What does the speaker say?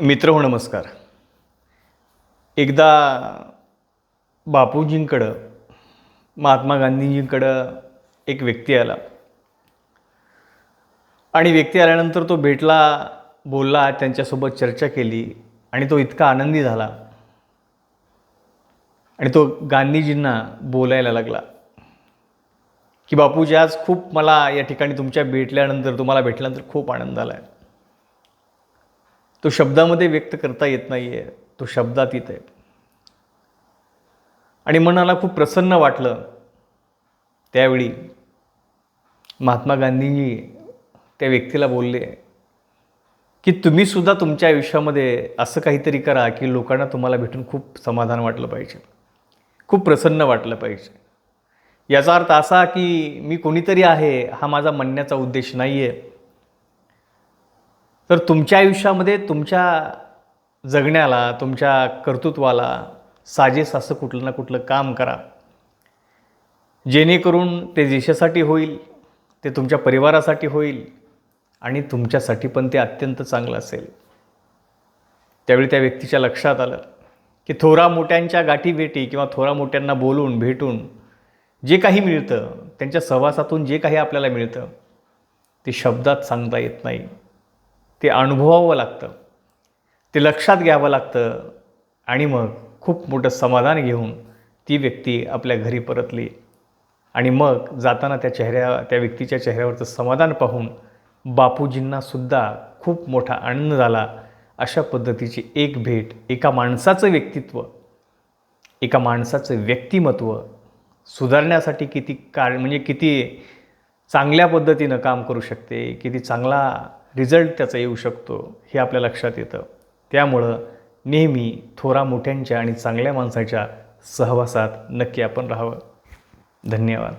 मित्र हो नमस्कार. एकदा बापूजींकडं महात्मा गांधीजींकडं एक व्यक्ती आला. आणि व्यक्ती आल्यानंतर तो भेटला बोलला त्यांच्यासोबत चर्चा केली आणि तो इतका आनंदी झाला. आणि तो गांधीजींना बोलायला लागला. की बापूजी आज खूप मला या ठिकाणी तुमच्या भेटल्यानंतर तुम्हाला भेटल्यानंतर खूप आनंद आला आहे तो शब्दामध्ये व्यक्त करता येत नाही आहे तो शब्दातीत आहे आणि मनाला खूप प्रसन्न वाटलं त्यावेळी. महात्मा गांधींनी त्या व्यक्तीला बोलले की तुम्हीसुद्धा तुमच्या आयुष्यामध्ये असं काहीतरी करा की लोकांना तुम्हाला भेटून खूप समाधान वाटलं पाहिजे. खूप प्रसन्न वाटलं पाहिजे. याचा अर्थ असा की मी कोणीतरी आहे हा माझा म्हणण्याचा उद्देश नाही आहे तर तुमच्या आयुष्यामध्ये तुमच्या जगण्याला तुमच्या कर्तृत्वाला साजेस असं कुठलं ना कुठलं काम करा. जेणेकरून ते देशासाठी होईल ते तुमच्या परिवारासाठी होईल आणि तुमच्यासाठी पण ते अत्यंत चांगलं असेल. त्यावेळी त्या व्यक्तीच्या लक्षात आलं की थोरा मोठ्यांच्या गाठी भेटी किंवा थोरा मोठ्यांना बोलून भेटून जे काही मिळतं त्यांच्या सहवासातून जे काही आपल्याला मिळतं ते शब्दात सांगता येत नाही. ते अनुभवावं लागतं. ते लक्षात घ्यावं लागतं. आणि मग खूप मोठं समाधान घेऊन ती व्यक्ती आपल्या घरी परतली. आणि मग जाताना त्या चेहऱ्या त्या व्यक्तीच्या चेहऱ्यावरचं समाधान पाहून बापूजींनासुद्धा खूप मोठा आनंद झाला. अशा पद्धतीची एक भेट एका माणसाचं व्यक्तित्व एका माणसाचं व्यक्तिमत्व सुधारण्यासाठी किती कार म्हणजे किती चांगल्या पद्धतीनं काम करू शकते किती चांगला रिझल्ट त्याचा येऊ शकतो हे आपल्या लक्षात येतं. त्यामुळं नेहमी थोरा मोठ्यांच्या आणि चांगल्या माणसाच्या सहवासात नक्की आपण राहावं. धन्यवाद.